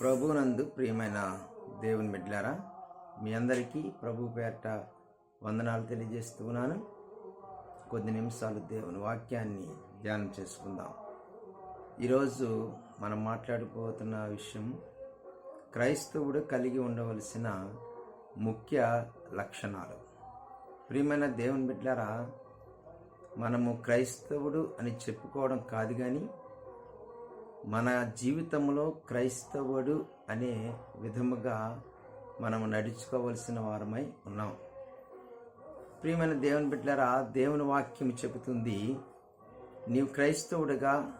ప్రభునందు ప్రియమైన దేవుని బిడ్డలారా మీ అందరికీ ప్రభు పేరట వందనాలు తెలియజేస్తున్నాను కొద్ది నిమిషాలు దేవుని వాక్యాన్ని ధ్యానం చేసుకుందాం. ఈరోజు మనం మాట్లాడిపోతున్న విషయం క్రైస్తవుడు కలిగి ఉండవలసిన ముఖ్య లక్షణాలు. ప్రియమైన దేవుని బిడ్డలారా మనము క్రైస్తవుడు అని చెప్పుకోవడం కాదు కానీ మన జీవితంలో క్రైస్తవుడు అనే విధముగా మనం నడుచుకోవలసిన వారమై ఉన్నాం. ప్రియమైన దేవుని బిడ్డలారా దేవుని వాక్యం చెబుతుంది నీవు క్రైస్తవుడిగా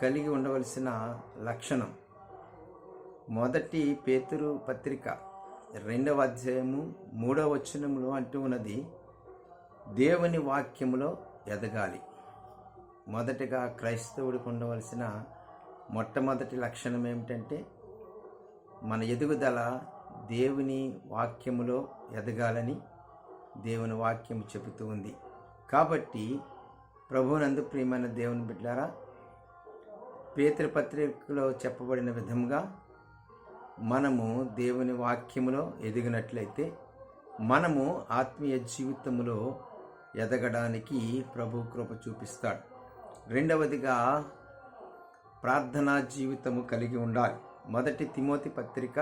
కలిగి ఉండవలసిన లక్షణం. మొదటి పేతురు పత్రిక రెండవ అధ్యాయము మూడవ వచనములు అంటూ ఉన్నది దేవుని వాక్యములో ఎదగాలి. మొదటగా క్రైస్తవుడికి ఉండవలసిన మొట్టమొదటి లక్షణం ఏమిటంటే మన ఎదుగుదల దేవుని వాక్యములో ఎదగాలని దేవుని వాక్యం చెబుతూ ఉంది. కాబట్టి ప్రభునందు ప్రియమైన దేవుని బిడ్డారా పేతృ పత్రికలో చెప్పబడిన విధంగా మనము దేవుని వాక్యములో ఎదిగినట్లయితే మనము ఆత్మీయ జీవితంలో ఎదగడానికి ప్రభు కృప చూపిస్తాడు. రెండవదిగా ప్రార్థనా జీవితము కలిగి ఉండాలి. మొదటి తిమోతి పత్రిక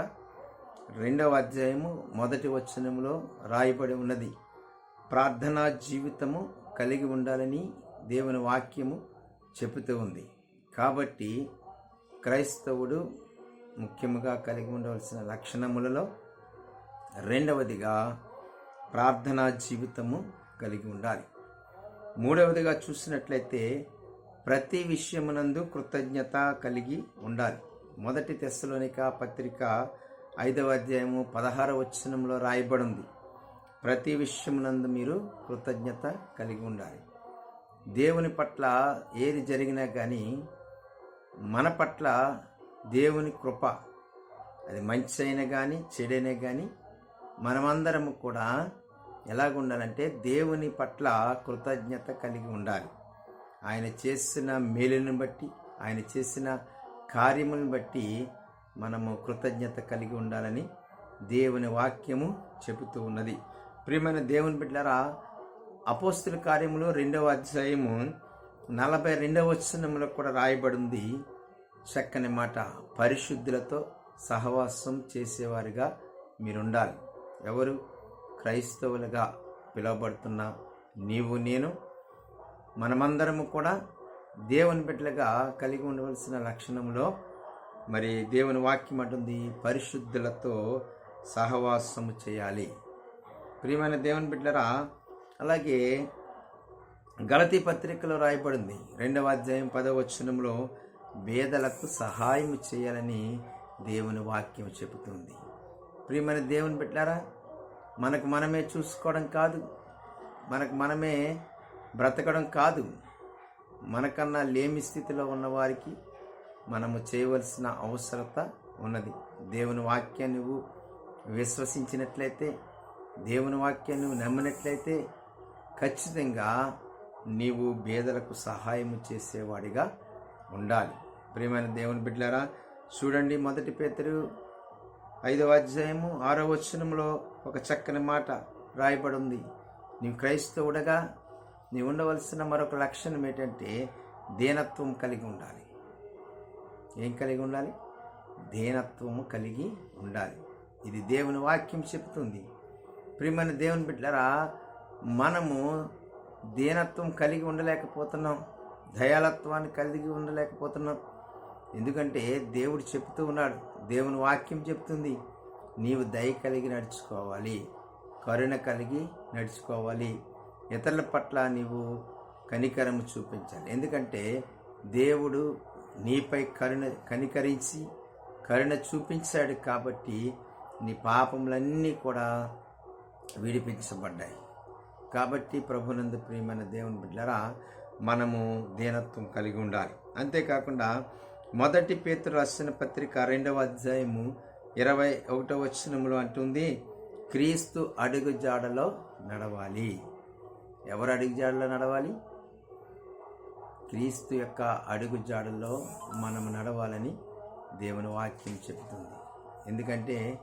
రెండవ అధ్యాయము మొదటి వచనములో రాయబడి ఉన్నది. ప్రార్థనా జీవితము కలిగి ఉండాలని దేవుని వాక్యము చెబుతూ ఉంది. కాబట్టి క్రైస్తవుడు ముఖ్యముగా కలిగి ఉండవలసిన లక్షణములలో రెండవదిగా ప్రార్థనా జీవితము కలిగి ఉండాలి. మూడవదిగా చూసినట్లయితే ప్రతి విషయమునందు కృతజ్ఞత కలిగి ఉండాలి. మొదటి తెస్సలోనిక పత్రిక ఐదవ అధ్యాయము పదహార వచనంలో రాయబడింది. ప్రతి విషయమునందు మీరు కృతజ్ఞత కలిగి ఉండాలి. దేవుని పట్ల ఏది జరిగినా కానీ మన పట్ల దేవుని కృప అది మంచి అయినా కానీ చెడైనా కానీ మనమందరము కూడా ఎలాగ ఉండాలంటే దేవుని పట్ల కృతజ్ఞత కలిగి ఉండాలి. ఆయన చేసిన మేలుని బట్టి ఆయన చేసిన కార్యములను బట్టి మనము కృతజ్ఞత కలిగి ఉండాలని దేవుని వాక్యము చెబుతూ ఉన్నది. ప్రియమైన దేవుని బిడ్డారా అపోస్తుల కార్యములు రెండవ అధ్యాయము నలభై రెండవ వచనంలో కూడా రాయబడింది. చక్కని మాట. పరిశుద్ధులతో సహవాసం చేసేవారిగా మీరుండాలి. ఎవరు? క్రైస్తవులుగా పిలువబడుతున్న నీవు నేను మనమందరము కూడా దేవుని బిడ్డలుగా కలిగి ఉండవలసిన లక్షణంలో మరి దేవుని వాక్యం అంటుంది పరిశుద్ధులతో సహవాసము చేయాలి. ప్రియమైన దేవుని బిడ్డలరా అలాగే గలతీ పత్రికలో రాయబడింది రెండవ అధ్యాయం పదవ వచనంలో పేదలకు సహాయం చేయాలని దేవుని వాక్యం చెబుతుంది. ప్రియమైన దేవుని బిడ్డారా మనకు మనమే చూసుకోవడం కాదు మనకు మనమే బ్రతకడం కాదు. మనకన్నా లేమి స్థితిలో ఉన్నవారికి మనము చేయవలసిన అవసరత ఉన్నది. దేవుని వాక్యాన్ని నువ్వు విశ్వసించినట్లయితే దేవుని వాక్యాన్ని నువ్వు నమ్మినట్లయితే ఖచ్చితంగా నీవు బేదలకు సహాయం చేసేవాడిగా ఉండాలి. ప్రియమైన దేవుని బిడ్డలారా చూడండి మొదటి పేతరు ఐదవ అధ్యాయము ఆరో వచనంలో ఒక చక్కని మాట రాయబడి ఉంది. నీవు క్రైస్తవుడగా నీవు ఉండవలసిన మరొక లక్షణం ఏంటంటే దీనత్వం కలిగి ఉండాలి. ఏం కలిగి ఉండాలి? దీనత్వము కలిగి ఉండాలి. ఇది దేవుని వాక్యం చెప్తుంది ప్రియమైన దేవుని బిడ్డరా మనము దీనత్వం కలిగి ఉండలేకపోతున్నాం. దయాలత్వాన్ని కలిగి ఉండలేకపోతున్నాం. ఎందుకంటే దేవుడు చెప్తూ ఉన్నాడు దేవుని వాక్యం చెప్తుంది నీవు దయ కలిగి నడుచుకోవాలి కరుణ కలిగి నడుచుకోవాలి. ఇతరుల పట్ల నీవు కనికరము చూపించాలి. ఎందుకంటే దేవుడు నీపై కరుణ కనికరించి కరుణ చూపించాడు కాబట్టి నీ పాపములన్నీ కూడా విడిపించబడ్డాయి. కాబట్టి ప్రభునందు ప్రియమైన దేవుని బిడ్డరా మనము దీనత్వం కలిగి ఉండాలి. అంతేకాకుండా మొదటి పేతురు రాసిన పత్రిక రెండవ అధ్యాయము ఇరవై ఒకటో వచనంలో అంటుంది క్రీస్తు అడుగు జాడలో నడవాలి. ఎవరు అడుగు జాడలో నడవాలి? క్రీస్తు యొక్క అడుగు జాడల్లో మనం నడవాలని దేవుని వాక్యం చెబుతుంది. ఎందుకంటే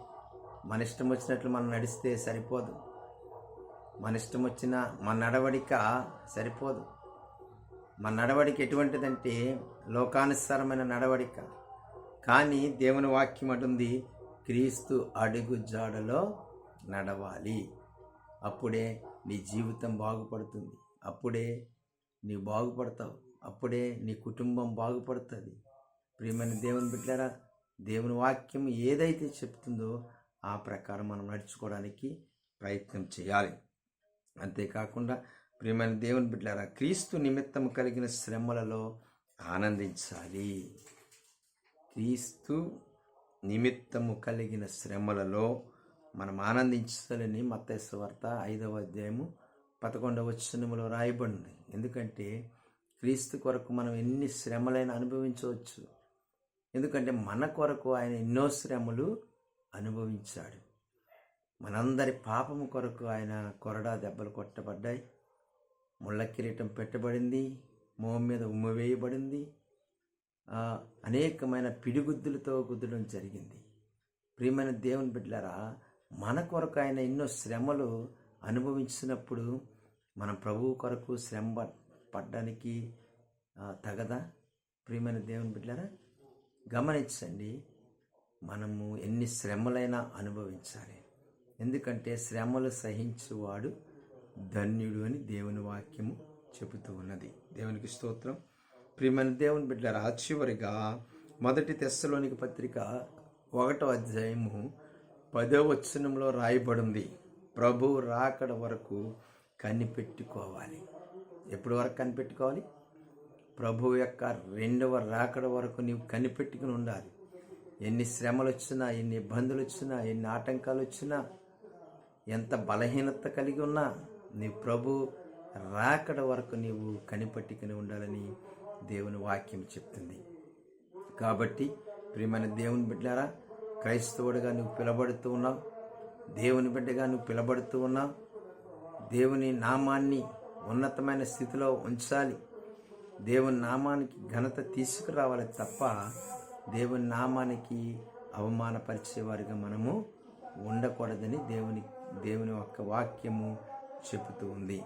మన ఇష్టం వచ్చినట్లు మనం నడిస్తే సరిపోదు. మన ఇష్టం వచ్చిన మన నడవడిక సరిపోదు. మన నడవడిక ఎటువంటిదంటే లోకానుసారమైన నడవడిక. కానీ దేవుని వాక్యం అటుంది క్రీస్తు అడుగు జాడలో నడవాలి. అప్పుడే నీ జీవితం బాగుపడుతుంది. అప్పుడే నీ బాగుపడతావు. అప్పుడే నీ కుటుంబం బాగుపడుతుంది. ప్రియమైన దేవుని బిడ్డారా దేవుని వాక్యం ఏదైతే చెప్తుందో ఆ ప్రకారం మనం నడుచుకోవడానికి ప్రయత్నం చేయాలి. అంతేకాకుండా ప్రియమైన దేవుని బిడ్డారా క్రీస్తు నిమిత్తం కలిగిన శ్రమలలో ఆనందించాలి. క్రీస్తు నిమిత్తము కలిగిన శ్రమలలో మనం ఆనందించాలని మత్తైసు వార్త ఐదవ అధ్యాయము పదకొండవ వచనములో రాయబడింది. ఎందుకంటే క్రీస్తు కొరకు మనం ఎన్ని శ్రమలైనా అనుభవించవచ్చు. ఎందుకంటే మన కొరకు ఆయన ఎన్నో శ్రమలు అనుభవించాడు. మనందరి పాపము కొరకు ఆయన కొరడా దెబ్బలు కొట్టబడ్డాయి. ముళ్ళ కిరీటం పెట్టబడింది. మొహం మీద ఉమ్మ వేయబడింది. అనేకమైన పిడిగుద్దులతో గుద్దడం జరిగింది. ప్రియమైన దేవుని బిడ్డలారా మన కొరకు ఆయన ఎన్నో శ్రమలు అనుభవించినప్పుడు మన ప్రభువు కొరకు శ్రమ పడ్- పడ్డానికి తగదా? ప్రియమైన దేవుని బిడ్డారా గమనించండి మనము ఎన్ని శ్రమలైనా అనుభవించాలి. ఎందుకంటే శ్రమలు సహించువాడు ధన్యుడు అని దేవుని వాక్యము చెబుతూ ఉన్నది. దేవునికి స్తోత్రం. ప్రియమైన దేవుని బిడ్డలారా చివరిగా మొదటి తెస్సలోనికి పత్రిక ఒకటో అధ్యాయము పదో వచనంలో రాయబడింది. ప్రభు రాకడ వరకు కనిపెట్టుకోవాలి. ఎప్పటి వరకు కనిపెట్టుకోవాలి? ప్రభు యొక్క రెండవ రాకడ వరకు నీవు కనిపెట్టుకుని ఉండాలి. ఎన్ని శ్రమలు వచ్చినా ఎన్ని ఇబ్బందులు వచ్చినా ఎన్ని ఆటంకాలు వచ్చినా ఎంత బలహీనత కలిగి ఉన్నా నీ ప్రభు రాకడ వరకు నీవు కనిపెట్టుకుని ఉండాలని దేవుని వాక్యం చెప్తుంది. కాబట్టి ప్రియమైన దేవుని బిడ్డారా క్రైస్తవుడిగా నువ్వు పిలబడుతూ ఉన్నావు. దేవుని బిడ్డగా నువ్వు పిలబడుతూ ఉన్నావు. దేవుని నామాన్ని ఉన్నతమైన స్థితిలో ఉంచాలి. దేవుని నామానికి ఘనత తీసుకురావాలి తప్ప దేవుని నామానికి అవమానపరిచేవారిగా మనము ఉండకూడదని దేవుని దేవుని యొక్క వాక్యము చెబుతూ ఉంది.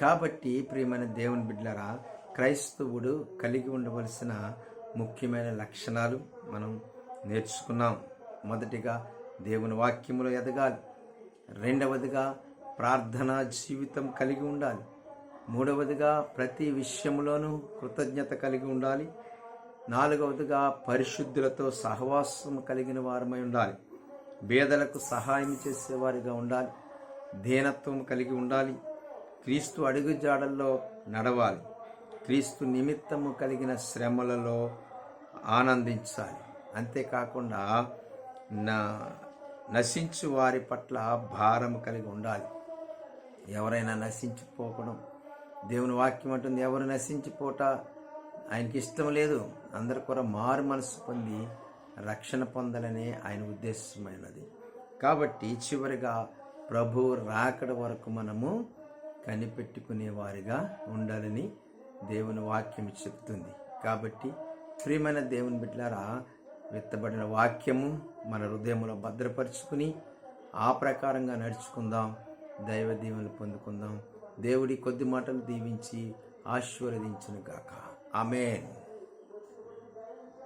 కాబట్టి ప్రియమైన దేవుని బిడ్డలరా క్రైస్తవుడు కలిగి ఉండవలసిన ముఖ్యమైన లక్షణాలు మనం నేర్చుకున్నాం. మొదటిగా దేవుని వాక్యములో ఎదగాలి. రెండవదిగా ప్రార్థనా జీవితం కలిగి ఉండాలి. మూడవదిగా ప్రతి విషయంలోనూ కృతజ్ఞత కలిగి ఉండాలి. నాలుగవదిగా పరిశుద్ధులతో సహవాసం కలిగిన వారమై ఉండాలి. పేదలకు సహాయం చేసేవారిగా ఉండాలి. దీనత్వం కలిగి ఉండాలి. క్రీస్తు అడుగుజాడల్లో నడవాలి. క్రీస్తు నిమిత్తము కలిగిన శ్రమలలో ఆనందించాలి. అంతేకాకుండా నశించు వారి పట్ల భారం కలిగి ఉండాలి. ఎవరైనా నశించిపోకడం దేవుని వాక్యం అంటుంది ఎవరు నశించిపోట? ఆయనకి ఇష్టం లేదు. అందరు కూడా మారు మనసు పొంది రక్షణ పొందాలనే ఆయన ఉద్దేశమైనది. కాబట్టి చివరిగా ప్రభు రాకడ వరకు మనము కనిపెట్టుకునే వారిగా ఉండాలని దేవుని వాక్యం చెప్తుంది. కాబట్టి ప్రియమైన దేవుని బిడ్డలారా విత్తబడిన వాక్యము మన హృదయంలో భద్రపరుచుకుని ఆ ప్రకారంగా నడుచుకుందాం. దైవ దీవెనలు పొందుకుందాం. దేవుడి కొద్ది మాటలు దీవించి ఆశీర్వదించును గాక ఆమెన్.